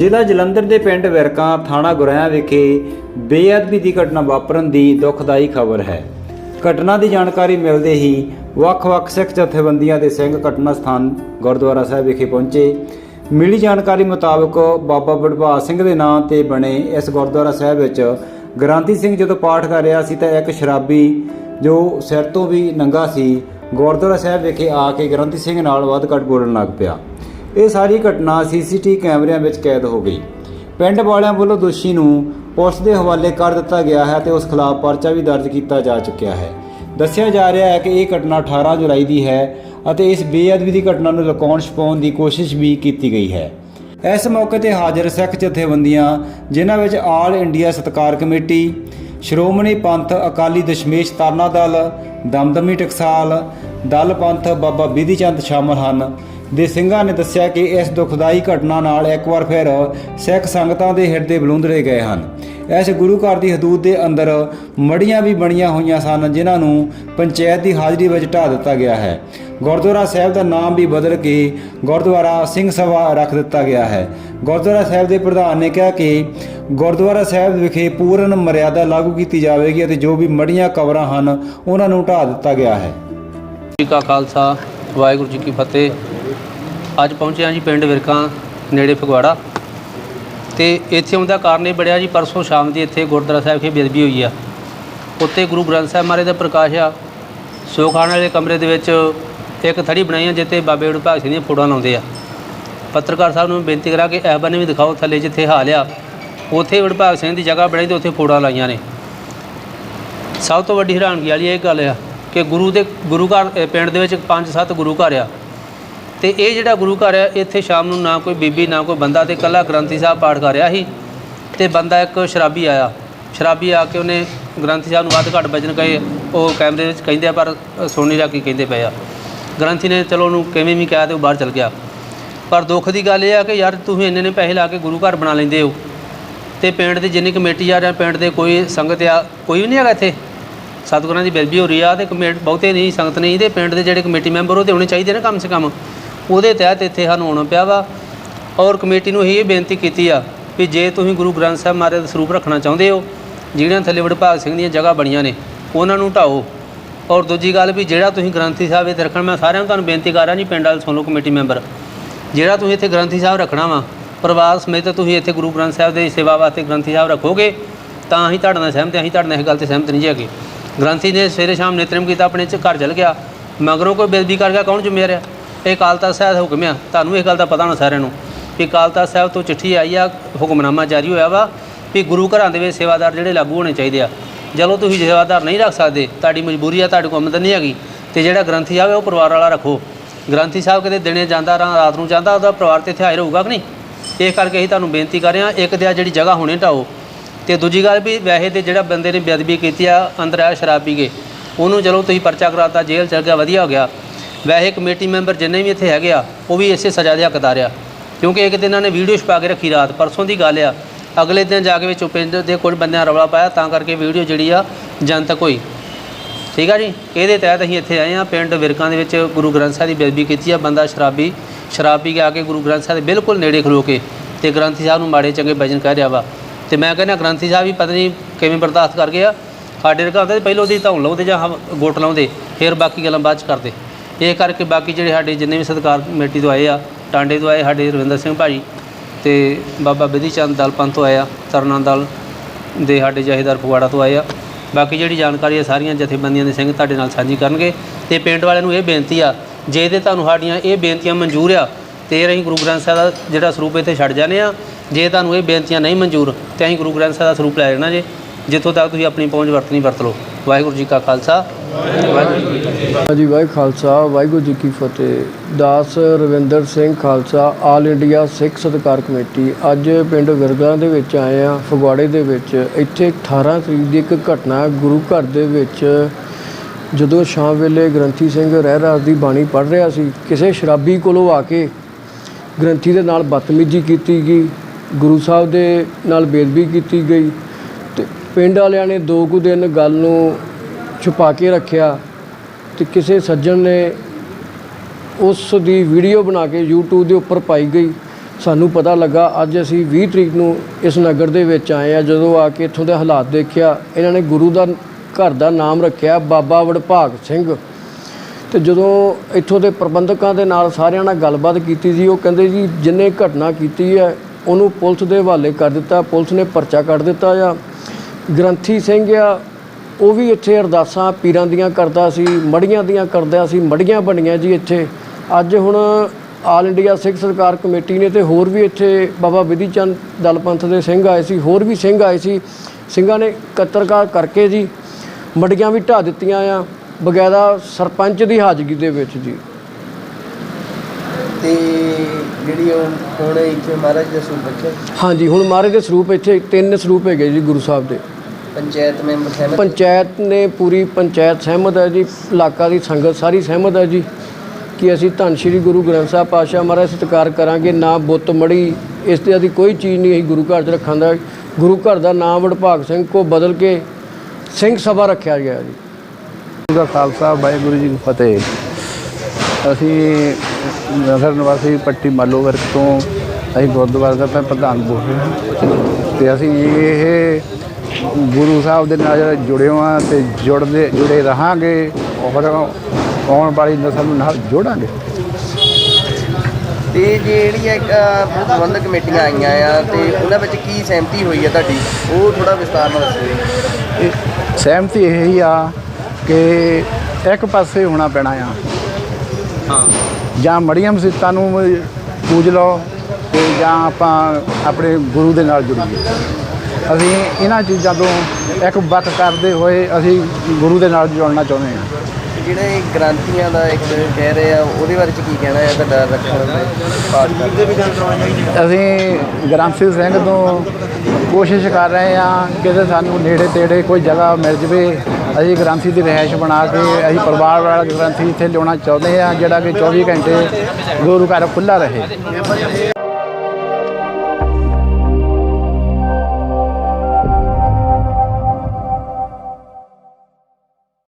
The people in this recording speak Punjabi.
ਜ਼ਿਲ੍ਹਾ ਜਲੰਧਰ ਦੇ ਪਿੰਡ ਵਿਰਕਾਂ ਥਾਣਾ ਗੁਰਿਆਂ ਵਿਖੇ ਬੇਅਦਬੀ ਦੀ ਘਟਨਾ ਵਾਪਰਨ ਦੀ ਦੁਖਦਾਈ ਖਬਰ ਹੈ। ਘਟਨਾ ਦੀ ਜਾਣਕਾਰੀ ਮਿਲਦੇ ਹੀ ਵੱਖ-ਵੱਖ ਸਿੱਖ ਜਥੇਬੰਦੀਆਂ ਦੇ ਸਿੰਘ ਘਟਨਾ ਸਥਾਨ ਗੁਰਦੁਆਰਾ ਸਾਹਿਬ ਵਿਖੇ ਪਹੁੰਚੇ। ਮਿਲੀ ਜਾਣਕਾਰੀ ਮੁਤਾਬਕ ਬਾਬਾ ਬੜਭਾਗ ਸਿੰਘ ਦੇ ਨਾਂ ਤੇ ਬਣੇ ਇਸ ਗੁਰਦੁਆਰਾ ਸਾਹਿਬ ਵਿੱਚ ਗ੍ਰਾਂਤੀ ਸਿੰਘ ਜਦੋਂ ਪਾਠ ਕਰ ਰਿਹਾ ਸੀ ਤਾਂ ਇੱਕ ਸ਼ਰਾਬੀ ਜੋ ਸਿਰ ਤੋਂ ਵੀ ਨੰਗਾ ਸੀ, ਗੁਰਦੁਆਰਾ ਸਾਹਿਬ ਵਿਖੇ ਆ ਕੇ ਗ੍ਰੰਥੀ ਸਿੰਘ ਨਾਲ ਵੱਧ ਘੱਟ ਬੋਲਣ ਲੱਗ ਪਿਆ। ਇਹ ਸਾਰੀ ਘਟਨਾ ਸੀਸੀਟੀ ਕੈਮਰਿਆਂ ਵਿੱਚ ਕੈਦ ਹੋ ਗਈ। ਪਿੰਡ ਵਾਲਿਆਂ ਵੱਲੋਂ ਦੋਸ਼ੀ ਨੂੰ ਪੁਲਿਸ ਦੇ ਹਵਾਲੇ ਕਰ ਦਿੱਤਾ ਗਿਆ ਹੈ ਤੇ ਉਸ ਖਿਲਾਫ ਪਰਚਾ ਵੀ ਦਰਜ ਕੀਤਾ ਜਾ ਚੁੱਕਿਆ ਹੈ। ਦੱਸਿਆ ਜਾ ਰਿਹਾ ਹੈ ਕਿ ਇਹ ਘਟਨਾ 18 ਜੁਲਾਈ ਦੀ ਹੈ ਅਤੇ ਇਸ ਬੇਅਦਬੀ ਦੀ ਘਟਨਾ ਨੂੰ ਲੁਕਾਉਣ ਛੁਪਾਉਣ ਦੀ ਕੋਸ਼ਿਸ਼ ਵੀ ਕੀਤੀ ਗਈ ਹੈ। ਇਸ ਮੌਕੇ ਤੇ ਹਾਜ਼ਰ ਸਿੱਖ ਜਥੇਬੰਦੀਆਂ, ਜਿਨ੍ਹਾਂ ਵਿੱਚ all India Satkar committee, Shiromani Panth Akali Dashmesh Tarna Dal, Damdami Taksal, Dal ਪੰਥ ਬਾਬਾ ਬਿਧੀ ਚੰਦ ਸ਼ਾਮਲ ਹਨ ਦੇ ਸਿੰਘਾਂ ਨੇ ਦੱਸਿਆ ਕਿ ਇਸ ਦੁਖਦਾਈ ਘਟਨਾ ਨਾਲ ਇੱਕ ਵਾਰ ਫਿਰ ਸਿੱਖ ਸੰਗਤਾਂ ਦੇ ਹਿਰਦੇ ਬਲੂੰਦਰੇ ਗਏ ਹਨ। ਇਸ ਗੁਰੂ ਘਰ ਦੀ ਹਦੂਦ ਦੇ ਅੰਦਰ ਮੜੀਆਂ ਵੀ ਬਣੀਆਂ ਹੋਈਆਂ ਸਨ, ਜਿਨ੍ਹਾਂ ਨੂੰ ਪੰਚਾਇਤ ਦੀ ਹਾਜ਼ਰੀ ਵਿੱਚ ਢਾ ਦਿੱਤਾ ਗਿਆ ਹੈ। ਗੁਰਦੁਆਰਾ ਸਾਹਿਬ ਦਾ ਨਾਮ ਵੀ ਬਦਲ ਕੇ ਗੁਰਦੁਆਰਾ ਸਿੰਘ ਸਭਾ ਰੱਖ ਦਿੱਤਾ ਗਿਆ ਹੈ। ਗੁਰਦੁਆਰਾ ਸਾਹਿਬ ਦੇ ਪ੍ਰਧਾਨ ਨੇ ਕਿਹਾ ਕਿ ਗੁਰਦੁਆਰਾ ਸਾਹਿਬ ਵਿਖੇ ਪੂਰਨ ਮਰਿਆਦਾ ਲਾਗੂ ਕੀਤੀ ਜਾਵੇਗੀ ਅਤੇ ਜੋ ਵੀ ਮੜੀਆਂ ਕਬਰਾਂ ਹਨ, ਉਹਨਾਂ ਨੂੰ ਢਾ ਦਿੱਤਾ ਗਿਆ ਹੈ। ਜੀ ਕਾ ਖਾਲਸਾ, ਵਾਹਿਗੁਰੂ ਜੀ ਕੀ ਫਤਿਹ। ਅੱਜ ਪਹੁੰਚੇ ਹਾਂ ਜੀ ਪਿੰਡ ਵਿਰਕਾਂ ਨੇੜੇ ਫਗਵਾੜਾ। ਤੇ ਇੱਥੇ ਆਉਣ ਦਾ ਕਾਰਨ ਇਹ ਬੜਿਆ ਜੀ ਪਰਸੋਂ ਸ਼ਾਮ ਦੀ ਇੱਥੇ ਗੁਰਦੁਆਰਾ ਸਾਹਿਬ ਵਿਖੇ ਬੇਦਬੀ ਹੋਈ ਆ। ਉੱਤੇ ਗੁਰੂ ਗ੍ਰੰਥ ਸਾਹਿਬ ਮਹਾਰਾਜ ਦਾ ਪ੍ਰਕਾਸ਼ ਆ। ਸੋਖਾਣ ਵਾਲੇ ਕਮਰੇ ਦੇ ਵਿੱਚ ਇੱਕ ਥੜੀ ਬਣਾਈ ਆ ਜਿੱਥੇ ਬਾਬੇ ਵਡਭਾਗ ਸਿੰਘ ਦੀਆਂ ਫੋਟੋਆਂ ਲਾਉਂਦੇ ਆ। ਪੱਤਰਕਾਰ ਸਾਹਿਬ ਨੂੰ ਬੇਨਤੀ ਕਰਾ ਕਿ ਇਹ ਬੰਨੇ ਵੀ ਦਿਖਾਓ ਥੱਲੇ ਜਿੱਥੇ ਹਾਲ ਆ। ਉੱਥੇ ਵਡਭਾਗ ਸਿੰਘ ਦੀ ਜਗ੍ਹਾ ਬਣਾਈ ਤੇ ਉੱਥੇ ਫੋਟੋਆਂ ਲਾਈਆਂ ਨੇ। ਸਭ ਤੋਂ ਵੱਡੀ ਹੈਰਾਨਗੀ ਵਾਲੀ ਇਹ ਗੱਲ ਆ ਕਿ ਗੁਰੂ ਦੇ ਗੁਰੂ ਘਰ ਪਿੰਡ ਦੇ ਵਿੱਚ ਪੰਜ ਸੱਤ ਗੁਰੂ ਘਰ ਆ। ਤੇ ਇਹ ਜਿਹੜਾ ਗੁਰੂ ਘਰ ਆ ਇੱਥੇ ਸ਼ਾਮ ਨੂੰ ਨਾ ਕੋਈ ਬੀਬੀ ਨਾ ਕੋਈ ਬੰਦਾ ਤੇ ਇਕੱਲਾ ਗ੍ਰੰਥੀ ਸਾਹਿਬ ਪਾਠ ਕਰ ਰਿਹਾ ਸੀ ਤੇ ਬੰਦਾ ਇੱਕ ਸ਼ਰਾਬੀ ਆਇਆ। ਸ਼ਰਾਬੀ ਆ ਕੇ ਉਹਨੇ ਗ੍ਰੰਥੀ ਸਾਹਿਬ ਨੂੰ ਵੱਧ ਘੱਟ ਵਜਨ ਕਹੇ। ਉਹ ਕੈਮਰੇ ਵਿੱਚ ਕਹਿੰਦੇ ਆ ਪਰ ਅ, ਸੁਣ ਨਹੀਂ ਰਿਹਾ ਕੀ ਕਹਿੰਦੇ ਪਏ ਆ। ਗ੍ਰੰਥੀ ਨੇ ਚਲੋ ਉਹਨੂੰ ਕਿਵੇਂ ਵੀ ਕਿਹਾ ਤੇ ਉਹ ਬਾਹਰ ਚਲ ਗਿਆ। ਪਰ ਦੁੱਖ ਦੀ ਗੱਲ ਇਹ ਆ ਕਿ ਯਾਰ ਤੁਸੀਂ ਇੰਨੇ ਨੇ ਪੈਸੇ ਲਾ ਕੇ ਗੁਰੂ ਘਰ ਬਣਾ ਲੈਂਦੇ ਹੋ। ਤੇ ਪਿੰਡ ਦੀ ਜਿੰਨੀ ਕਮੇਟੀ ਆ ਜਾਂ ਪਿੰਡ ਦੇ ਕੋਈ ਸੰਗਤ ਆ ਕੋਈ ਵੀ ਨਹੀਂ ਹੈਗਾ ਇੱਥੇ। ਸਤਿਗੁਰਾਂ ਦੀ ਬੇਲਬੀ ਹੋ ਰਹੀ ਆ ਤੇ ਕਮੇਟ ਬਹੁਤੇ ਨਹੀਂ ਸੰਗਤ ਨਹੀਂ ਤੇ ਪਿੰਡ ਦੇ ਜਿਹੜੇ ਕਮੇਟੀ ਮੈਂਬਰ ਉਹ ਤੇ ਹੋਣੇ ਚਾਹੀਦੇ ਨੇ ਕਮ ਸੇ ਕਮ। ਉਹਦੇ ਤਹਿਤ ਇੱਥੇ ਸਾਨੂੰ ਆਉਣਾ ਪਿਆ ਵਾ। ਔਰ ਕਮੇਟੀ ਨੂੰ ਇਹ ਬੇਨਤੀ ਕੀਤੀ ਆ ਵੀ ਜੇ ਤੁਸੀਂ ਗੁਰੂ ਗ੍ਰੰਥ ਸਾਹਿਬ ਮਹਾਰਾਜ ਦਾ ਸਰੂਪ ਰੱਖਣਾ ਚਾਹੁੰਦੇ ਹੋ, ਜਿਹੜੀਆਂ ਥੱਲੇ ਵਡਭਾਗ ਸਿੰਘ ਦੀਆਂ ਜਗ੍ਹਾ ਬਣੀਆਂ ਨੇ, ਉਹਨਾਂ ਨੂੰ ਢਾਓ ਔਰ ਦੂਜੀ ਗੱਲ ਵੀ ਜਿਹੜਾ ਤੁਸੀਂ ਗ੍ਰੰਥੀ ਸਾਹਿਬ ਇੱਥੇ ਰੱਖਣਾ, ਮੈਂ ਸਾਰਿਆਂ ਨੂੰ ਤੁਹਾਨੂੰ ਬੇਨਤੀ ਕਰ ਰਿਹਾ ਜੀ, ਪਿੰਡ ਵਾਲੇ ਸੁਣ ਲਓ ਕਮੇਟੀ ਮੈਂਬਰ। ਜਿਹੜਾ ਤੁਸੀਂ ਇੱਥੇ ਗ੍ਰੰਥੀ ਸਾਹਿਬ ਰੱਖਣਾ ਵਾ, ਪਰਿਵਾਰ ਸਮੇਤ ਤੁਸੀਂ ਇੱਥੇ ਗੁਰੂ ਗ੍ਰੰਥ ਸਾਹਿਬ ਦੇ ਸੇਵਾ ਵਾਸਤੇ ਗ੍ਰੰਥੀ ਸਾਹਿਬ ਰੱਖੋਗੇ, ਤਾਂ ਅਸੀਂ ਤੁਹਾਡੇ ਨਾਲ ਸਹਿਮਤ ਹਾਂ, ਅਸੀਂ ਤੁਹਾਡੇ ਨਾਲ ਇਸ ਗੱਲ ਤੇ ਸਹਿਮਤ ਨਹੀਂ ਜੀ ਹੈਗੇ। ਗ੍ਰੰਥੀ ਨੇ ਸਵੇਰੇ ਸ਼ਾਮ ਨੇਤਰਮ ਕੀਤਾ, ਆਪਣੇ ਚ ਘਰ ਚਲ ਗਿਆ। ਮਗਰੋਂ ਕੋਈ ਬੇਦਬੀ ਕਰ ਗਿਆ, ਕੌਣ ਜ਼ਿੰਮੇਵਾਰ ਆ? ਇਹ ਕਾਲਤਾ ਸਾਹਿਬ ਦਾ ਹੁਕਮ ਆ। ਤੁਹਾਨੂੰ ਇਸ ਗੱਲ ਦਾ ਪਤਾ ਹੋਣਾ ਸਾਰਿਆਂ ਨੂੰ ਕਿ ਕਾਲਤਾ ਸਾਹਿਬ ਤੋਂ ਚਿੱਠੀ ਆਈ ਆ, ਹੁਕਮਨਾਮਾ ਜਾਰੀ ਹੋਇਆ ਵਾ ਵੀ ਗੁਰੂ ਘਰਾਂ ਦੇ ਵਿੱਚ ਸੇਵਾਦਾਰ ਜਿਹੜੇ ਲਾਗੂ ਹੋਣੇ ਚਾਹੀਦੇ ਆ। ਜਦੋਂ ਤੁਸੀਂ ਸੇਵਾਦਾਰ ਨਹੀਂ ਰੱਖ ਸਕਦੇ, ਤੁਹਾਡੀ ਮਜਬੂਰੀ ਆ, ਤੁਹਾਡੇ ਕੋਲ ਆਮਦਨ ਨਹੀਂ ਹੈਗੀ ਤੇ ਜਿਹੜਾ ਗ੍ਰੰਥੀ ਆਵੇ ਉਹ ਪਰਿਵਾਰ ਵਾਲਾ ਰੱਖੋ। ਗ੍ਰੰਥੀ ਸਾਹਿਬ ਕਿਤੇ ਦਿਨੇ ਜਾਂਦਾ ਰਾ- ਰਾਤ ਨੂੰ ਜਾਂਦਾ, ਉਹਦਾ ਪਰਿਵਾਰ ਤੇ ਇੱਥੇ ਹਾਜ਼ਰ ਹੋਊਗਾ ਕਿ ਨਹੀਂ? ਇਹ ਕਰਕੇ ਅਸੀਂ ਤੁਹਾਨੂੰ ਬੇਨਤੀ ਕਰ ਰਹੇ ਹਾਂ, ਇੱਕ ਤੇ ਜਿਹੜੀ ਜਗ੍ਹਾ ਹੁਣੇ ਢਾਓ ਤੇ ਦੂਜੀ ਗੱਲ ਵੀ ਵੈਸੇ ਤੇ ਜਿਹੜਾ ਬੰਦੇ ਨੇ ਬੇਅਦਬੀ ਕੀਤੀ ਆ, ਅੰਦਰ ਆ ਸ਼ਰਾਬ ਪੀ ਕੇ, ਉਹਨੂੰ ਚਲੋ ਤੁਸੀਂ ਪਰਚਾ ਕਰਾਤਾ, ਜੇਲ੍ਹ ਚਲ ਗਿਆ, ਵਧੀਆ ਹੋ ਗਿਆ। ਵੈਸੇ ਕਮੇਟੀ ਮੈਂਬਰ ਜਿੰਨੇ ਵੀ ਇੱਥੇ ਹੈਗੇ ਆ, ਉਹ ਵੀ ਇਸੇ ਸਜ਼ਾ ਦੇ ਹੱਕਦਾਰ ਆ ਕਿਉਂਕਿ ਇੱਕ ਦਿਨ ਇਹਨਾਂ ਨੇ ਵੀਡੀਓ ਛਪਾ ਕੇ ਰੱਖੀ ਰਾਤ, ਪਰਸੋਂ ਦੀ ਗੱਲ ਆ। ਅਗਲੇ ਦਿਨ ਜਾ ਕੇ ਵਿੱਚ ਉਹ ਪਿੰਡ ਦੇ ਕੁਝ ਬੰਦਿਆਂ ਰੌਲਾ ਪਾਇਆ, ਤਾਂ ਕਰਕੇ ਵੀਡੀਓ ਜਿਹੜੀ ਆ ਜਨਤਕ ਹੋਈ। ਠੀਕ ਆ ਜੀ? ਇਹਦੇ ਤਹਿਤ ਅਸੀਂ ਇੱਥੇ ਆਏ ਆ, ਪਿੰਡ ਵਿਰਕਾਂ ਦੇ ਵਿੱਚ ਗੁਰੂ ਗ੍ਰੰਥ ਸਾਹਿਬ ਦੀ ਬੇਅਦਬੀ ਕੀਤੀ ਆ, ਬੰਦਾ ਸ਼ਰਾਬੀ, ਸ਼ਰਾਬ ਪੀ ਕੇ ਆ ਕੇ ਗੁਰੂ ਗ੍ਰੰਥ ਸਾਹਿਬ ਦੇ ਬਿਲਕੁਲ ਨੇੜੇ ਖਲੋ ਕੇ ਤੇ ਗ੍ਰੰਥੀ ਸਾਹਿਬ ਨੂੰ ਮਾੜੇ ਚੰਗੇ ਭਜਨ ਕਹਿ ਰਿਹਾ ਵਾ। ਤੇ ਮੈਂ ਕਹਿੰਦਾ, ਗ੍ਰੰਥੀ ਸਾਹਿਬ ਵੀ ਪਤਾ ਨਹੀਂ ਕਿਵੇਂ ਬਰਦਾਸ਼ਤ ਕਰ ਗਏ ਆ। ਸਾਡੇ ਰਕਾ ਹੁੰਦੇ ਪਹਿਲਾਂ ਉਹਦੀ ਧੌਣ ਲਾਉਂਦੇ ਜਾਂ ਹਵ- ਗੋਟ ਲਾਉਂਦੇ, ਫਿਰ ਬਾਕੀ ਗੱਲਾਂ ਬਾਅਦ ਚ ਕਰਦੇ। ਇਹ ਕਰਕੇ ਬਾਕੀ ਜਿਹੜੇ ਸਾਡੇ ਜਿੰਨੇ ਵੀ ਸਤਕਾਰ ਕਮੇਟੀ ਤੋਂ ਆਏ ਆ, ਟਾਂਡੇ ਤੋਂ ਆਏ ਸਾਡੇ ਰਵਿੰਦਰ ਸਿੰਘ ਭਾਜੀ ਤੇ ਬਾਬਾ ਬਿਧੀ ਚੰਦ ਦਲ ਪੰਥ ਤੋਂ ਆਏ ਆ, ਤਰਨਾ ਦਲ ਦੇ ਸਾਡੇ ਜਹੇਦਾਰ ਫਗਵਾੜਾ ਤੋਂ ਆਏ ਆ। ਬਾਕੀ ਜਿਹੜੀ ਜਾਣਕਾਰੀ ਹੈ ਸਾਰੀਆਂ ਜਥੇਬੰਦੀਆਂ ਦੇ ਸਿੰਘ ਤੁਹਾਡੇ ਨਾਲ ਸਾਂਝੀ ਕਰਨਗੇ। ਤੇ ਪਿੰਡ ਵਾਲਿਆਂ ਨੂੰ ਇਹ ਬੇਨਤੀ ਆ, ਜੇ ਤੇ ਤੁਹਾਨੂੰ ਸਾਡੀਆਂ ਇਹ ਬੇਨਤੀਆਂ ਮਨਜ਼ੂਰ ਆ, ਤੇ ਅਸੀਂ ਗੁਰੂ ਗ੍ਰੰਥ ਸਾਹਿਬ ਦਾ ਜਿਹੜਾ ਸਰੂਪ ਇੱਥੇ ਛੱਡ ਜਾਂਦੇ ਆ। ਜੇ ਤੁਹਾਨੂੰ ਇਹ ਬੇਨਤੀਆਂ ਨਹੀਂ ਮਨਜ਼ੂਰ, ਤੇ ਅਸੀਂ ਗੁਰੂ ਗ੍ਰੰਥ ਸਾਹਿਬ ਦਾ ਸਰੂਪ ਲੈ ਜਾਣਾ ਜੇ। ਜਿੱਥੋਂ ਤੱਕ ਤੁਸੀਂ ਆਪਣੀ ਪਹੁੰਚ ਵਰਤਣੀ, ਵਰਤ ਲਓ। ਵਾਹਿਗੁਰੂ ਜੀ ਕਾ ਖਾਲਸਾ। ਜੀ ਕੀ ਹਾਂਜੀ ਵਾਹਿਗੁਰੂ ਖਾਲਸਾ, ਵਾਹਿਗੁਰੂ ਜੀ ਕੀ ਫਤਿਹ। ਦਾਸ Ravinder Singh Khalsa, all India Sikh Satkar committee. ਅੱਜ ਪਿੰਡ ਵਿਰਗਾ ਦੇ ਵਿੱਚ ਆਏ ਆ ਫਗਵਾੜੇ ਦੇ ਵਿੱਚ। ਇੱਥੇ 18 ਤਰੀਕ ਦੀ ਇੱਕ ਘਟਨਾ ਗੁਰੂ ਘਰ ਦੇ ਵਿੱਚ ਜਦੋਂ ਸ਼ਾਮ ਵੇਲੇ ਗ੍ਰੰਥੀ ਸਿੰਘ ਰਹਿ ਰਾਸ ਦੀ ਬਾਣੀ ਪੜ੍ਹ ਰਿਹਾ ਸੀ, ਕਿਸੇ ਸ਼ਰਾਬੀ ਕੋਲੋਂ ਆ ਕੇ ਗ੍ਰੰਥੀ ਦੇ ਨਾਲ ਬਦਤਮੀਜ਼ੀ ਕੀਤੀ ਗਈ, ਗੁਰੂ ਸਾਹਿਬ ਦੇ ਨਾਲ ਬੇਦਬੀ ਕੀਤੀ ਗਈ। ਤੇ ਪਿੰਡ ਵਾਲਿਆਂ ਨੇ ਦੋ ਕੁ ਦਿਨ ਗੱਲ ਨੂੰ ਛੁਪਾ ਕੇ ਰੱਖਿਆ ਤੇ ਕਿਸੇ ਸੱਜਣ ਨੇ ਉਸ ਦੀ ਵੀਡੀਓ ਬਣਾ ਕੇ YouTube ਦੇ ਉੱਪਰ ਪਾਈ ਗਈ। ਸਾਨੂੰ ਪਤਾ ਲੱਗਾ, ਅੱਜ ਅਸੀਂ 20 ਤਰੀਕ ਨੂੰ ਇਸ ਨਗਰ ਦੇ ਵਿੱਚ ਆਏ ਆ ਜਦੋਂ ਆ ਕੇ ਇੱਥੋਂ ਦੇ ਹਾਲਾਤ ਦੇਖਿਆ, ਇਹਨਾਂ ਨੇ ਗੁਰੂ ਦਾ ਘਰ ਦਾ ਨਾਮ ਰੱਖਿਆ, ਬਾਬਾ ਵਡਭਾਗ ਸਿੰਘ। ਤੇ ਜਦੋਂ ਇੱਥੋਂ ਦੇ ਪ੍ਰਬੰਧਕਾਂ ਦੇ ਨਾਲ ਸਾਰਿਆਂ ਨਾਲ ਗੱਲਬਾਤ ਕੀਤੀ ਜੀ, ਉਹ ਕਹਿੰਦੇ ਜੀ, ਜਿੰਨੇ ਘਟਨਾ ਕੀਤੀ ਹੈ, ਉਹਨੂੰ ਪੁਲਿਸ ਦੇ ਹਵਾਲੇ ਕਰ ਦਿੱਤਾ। ਪੁਲਿਸ ਨੇ ਪਰਚਾ ਕੱਢ ਦਿੱਤਾ ਆ। ਗ੍ਰੰਥੀ ਸਿੰਘ ਆ ਉਹ ਵੀ ਇੱਥੇ ਅਰਦਾਸਾਂ ਪੀਰਾਂ ਦੀਆਂ ਕਰਦਾ ਸੀ ਮੜੀਆਂ ਦੀਆਂ ਕਰਦਾ ਸੀ ਮੜੀਆਂ ਬਣੀਆਂ ਜੀ ਇੱਥੇ। ਅੱਜ ਹੁਣ ਆਲ ਇੰਡੀਆ ਸਿੱਖ ਸਰਕਾਰ ਕਮੇਟੀ ਨੇ ਤੇ ਹੋਰ ਵੀ ਇੱਥੇ ਬਾਬਾ ਵਿਧੀ ਚੰਦ ਦਲ ਪੰਥ ਦੇ ਸਿੰਘ ਆਏ ਸੀ ਹੋਰ ਵੀ ਸਿੰਘ ਆਏ ਸੀ। ਸਿੰਘਾਂ ਨੇ ਕਤਰਕਾਰ ਕਰਕੇ ਜੀ ਮੜੀਆਂ ਵੀ ਢਾ ਦਿੱਤੀਆਂ ਆ ਬਗੈਰਾ ਸਰਪੰਚ ਦੀ ਹਾਜ਼ਰੀ ਦੇ ਵਿੱਚ ਜੀ। ਤੇ ਜਿਹੜੀ ਹੁਣ ਇੱਥੇ ਮਹਾਰਾਜ ਦਾ ਸਰੂਪ ਰੱਖਿਆ ਹਾਂਜੀ ਹੁਣ ਮਹਾਰਾਜ ਦੇ ਸਰੂਪ ਇੱਥੇ ਤਿੰਨ ਸਰੂਪ ਹੈਗੇ ਜੀ ਗੁਰੂ ਸਾਹਿਬ ਦੇ। ਪੰਚਾਇਤ ਮੈਂਬਰ ਸਹਿਮਤ? ਪੰਚਾਇਤ ਨੇ ਪੂਰੀ ਪੰਚਾਇਤ ਸਹਿਮਤ ਹੈ ਜੀ ਇਲਾਕਾ ਦੀ ਸੰਗਤ ਸਾਰੀ ਸਹਿਮਤ ਹੈ ਜੀ ਕਿ ਅਸੀਂ ਧੰਨ ਸ਼੍ਰੀ ਗੁਰੂ ਗ੍ਰੰਥ ਸਾਹਿਬ ਪਾਤਸ਼ਾਹ ਮਹਾਰਾਜ ਸਤਿਕਾਰ ਕਰਾਂਗੇ। ਨਾ ਬੁੱਤ ਮੜੀ ਇਸ ਤੇ ਆਦੀ ਕੋਈ ਚੀਜ਼ ਨਹੀਂ ਅਸੀਂ ਗੁਰੂ ਘਰ 'ਚ ਰੱਖਣ ਦਾ ਗੁਰੂ ਘਰ ਦਾ ਨਾਮ ਵਡਭਾਗ ਸਿੰਘ ਕੋ ਬਦਲ ਕੇ ਸਿੰਘ ਸਭਾ ਰੱਖਿਆ ਗਿਆ ਜੀ। ਗੁਰੂ ਦਾ ਖਾਲਸਾ ਵਾਹਿਗੁਰੂ ਜੀ ਕੀ ਫਤਿਹ। ਅਸੀਂ ਨਗਰ ਨਿਵਾਸੀ ਪੱਟੀ ਮਾਲੋ ਵਰਗ ਤੋਂ ਅਸੀਂ ਗੁਰਦੁਆਰਾ ਦਾ ਮੈਂ ਪ੍ਰਧਾਨ ਬੋਲ ਰਿਹਾ ਹਾਂ। ਤੇ ਅਸੀਂ ਇਹ ਗੁਰੂ ਸਾਹਿਬ ਦੇ ਨਾਲ ਜੁੜੇ ਹਾਂ ਤੇ ਜੁੜਦੇ ਜੁੜੇ ਰਹਾਂਗੇ। ਔਰ ਆਉਣ ਵਾਲੀ ਨਸਲ ਨੂੰ ਨਾਲ ਜੋੜਾਂਗੇ। ਤੇ ਜਿਹੜੀਆਂ ਪ੍ਰਬੰਧਕ ਕਮੇਟੀਆਂ ਆਈਆਂ ਆ ਤੇ ਉਹਨਾਂ ਵਿੱਚ ਕੀ ਸਹਿਮਤੀ ਹੋਈ ਹੈ ਤੁਹਾਡੀ? ਉਹ ਥੋੜਾ ਵਿਸਤਾਰ ਨਾਲ ਦੱਸੋ। ਸਹਿਮਤੀ ਇਹ ਹੀ ਆ ਕਿ ਇੱਕ ਪਾਸੇ ਹੋਣਾ ਪੈਣਾ ਆ। ਹਾਂ। ਜਾਂ ਮੜੀਆਂ ਮਸੀਤਾਂ ਨੂੰ ਪੂਜ ਲਓ ਤੇ ਜਾਂ ਆਪਾਂ ਆਪਣੇ ਗੁਰੂ ਦੇ ਨਾਲ ਜੁੜੀਏ। ਅਸੀਂ ਇਹਨਾਂ ਚੀਜ਼ਾਂ ਤੋਂ ਇੱਕ ਵੱਖ ਕਰਦੇ ਹੋਏ ਅਸੀਂ ਗੁਰੂ ਦੇ ਨਾਲ ਜੁੜਨਾ ਚਾਹੁੰਦੇ ਹਾਂ। ਜਿਹੜੇ ਗ੍ਰੰਥੀਆਂ ਦਾ ਇੱਕ ਕਹਿ ਰਹੇ ਆ ਉਹਦੇ ਬਾਰੇ ਚ ਕੀ ਕਹਿਣਾ ਹੈ ਤੁਹਾਡਾ ਰੱਖਣ ਦਾ ਪਾਠ ਅਸੀਂ ਗ੍ਰੰਥੀ ਸਿੰਘ ਤੋਂ ਕੋਸ਼ਿਸ਼ ਕਰ ਰਹੇ ਹਾਂ ਕਿ ਤੇ ਸਾਨੂੰ ਨੇੜੇ ਤੇੜੇ ਕੋਈ ਜਗ੍ਹਾ ਮਿਲ ਜਵੇ। ਅਸੀਂ ਗ੍ਰੰਥੀ ਦੀ ਰਿਹਾਇਸ਼ ਬਣਾ ਕੇ ਅਸੀਂ ਪਰਿਵਾਰ ਵਾਲਾ ਗ੍ਰੰਥੀ ਇੱਥੇ ਲਿਆਉਣਾ ਚਾਹੁੰਦੇ ਹਾਂ ਜਿਹੜਾ ਕਿ 24 ਘੰਟੇ ਗੁਰੂ ਘਰ ਖੁੱਲ੍ਹਾ ਰਹੇ।